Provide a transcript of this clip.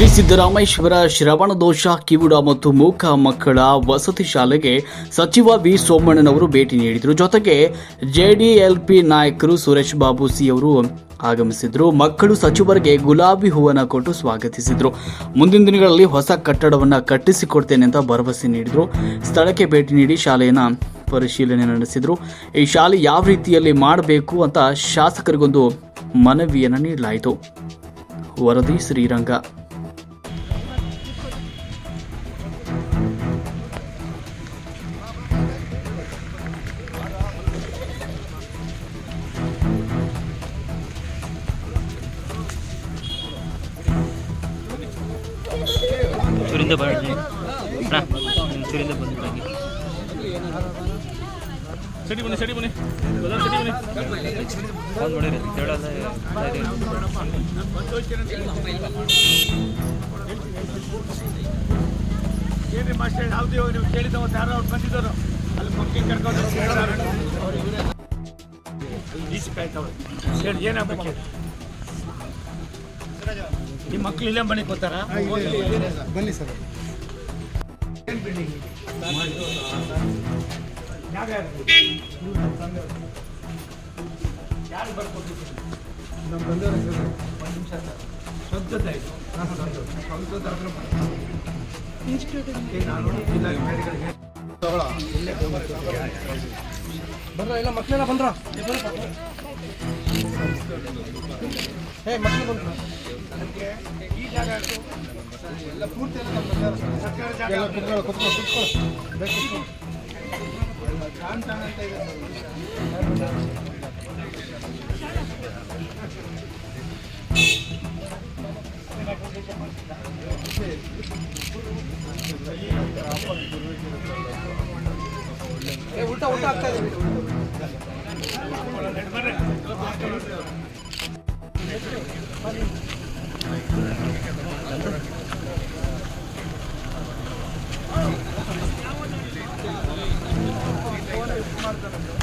ಶ್ರೀ ಸಿದ್ದರಾಮೇಶ್ವರ ಶ್ರವಣ ದೋಷ, ಕಿವುಡ ಮತ್ತು ಮೂಕ ಮಕ್ಕಳ ವಸತಿ ಶಾಲೆಗೆ ಸಚಿವ ವಿ ಸೋಮಣ್ಣನವರು ಭೇಟಿ ನೀಡಿದರು. ಜೊತೆಗೆ ಜೆಡಿಎಲ್ಪಿ ನಾಯಕರು ಸುರೇಶ್ ಬಾಬು ಸಿ ಅವರು ಆಗಮಿಸಿದ್ರು ಮಕ್ಕಳು ಸಚಿವರಿಗೆ ಗುಲಾಬಿ ಹೂವನ್ನ ಕೊಟ್ಟು ಸ್ವಾಗತಿಸಿದ್ರು. ಮುಂದಿನ ದಿನಗಳಲ್ಲಿ ಹೊಸ ಕಟ್ಟಡವನ್ನ ಕಟ್ಟಿಸಿಕೊಡ್ತೇನೆ ಅಂತ ಭರವಸೆ ನೀಡಿದ್ರು. ಸ್ಥಳಕ್ಕೆ ಭೇಟಿ ನೀಡಿ ಶಾಲೆಯನ್ನ ಪರಿಶೀಲನೆ ನಡೆಸಿದ್ರು. ಈ ಶಾಲೆ ಯಾವ ರೀತಿಯಲ್ಲಿ ಮಾಡಬೇಕು ಅಂತ ಶಾಸಕರಿಗೊಂದು ಮನವಿಯನ್ನು ನೀಡಲಾಯಿತು. ವರದಿ ಶ್ರೀರಂಗ. ಚೂರಿಂದ ಬನ್ನಿ ಅಣ್ಣ ನಿಮ್ಮ ಚೂರಿಂದ ಬಂದು ಬನ್ನಿ ಸಡಿ ಬನ್ನಿ ಸಡಿ ಬನ್ನಿ. ಸಡಿ ಬನ್ನಿ. ಫೋನ್ ಮಾಡಿರಿ ಕೇಳಲ್ಲ ಇದೆ. ಏನ್ರಿ ಮಾಸ್ಟರ್ ಯಾವ್ದು ಹೋಗಿ ನೀವು ಕೇಳಿದವ ಯಾರೋ ಅವ್ರು ಬಂದಿದ್ದರು. ಅಲ್ಲಿ ಮಕ್ಕಳಿಗೆ ಕರ್ಕೊಂಡು ಏನಾಗ್ಬೇಕು? ಹೇಳಿ ನಿಮ್ಮ ಮಕ್ಳು ಇಲ್ಲೇ ಮನೆಗೆ ಬರ್ತಾರ ಬನ್ನಿ ಸರ್. ಯಾರು ನಾನು ಇಲ್ಲ ಮಕ್ಕಳೆಲ್ಲ ಬಂದ್ರ ಏ ಮಕ್ಕಳು ಬಂದ್ರ ಈ ಜಾಗ? ಎಲ್ಲ ಪೂರ್ತಿ ಎಲ್ಲ ನಮ್ಮ. ಸರ್ಕಾರ ಜಾಗ ಅಂತ ಇದೆ ಉಲ್ಟಾ ಉಲ್ಟಾ ಆಗ್ತಾ ಇದೆ 잠깐만요.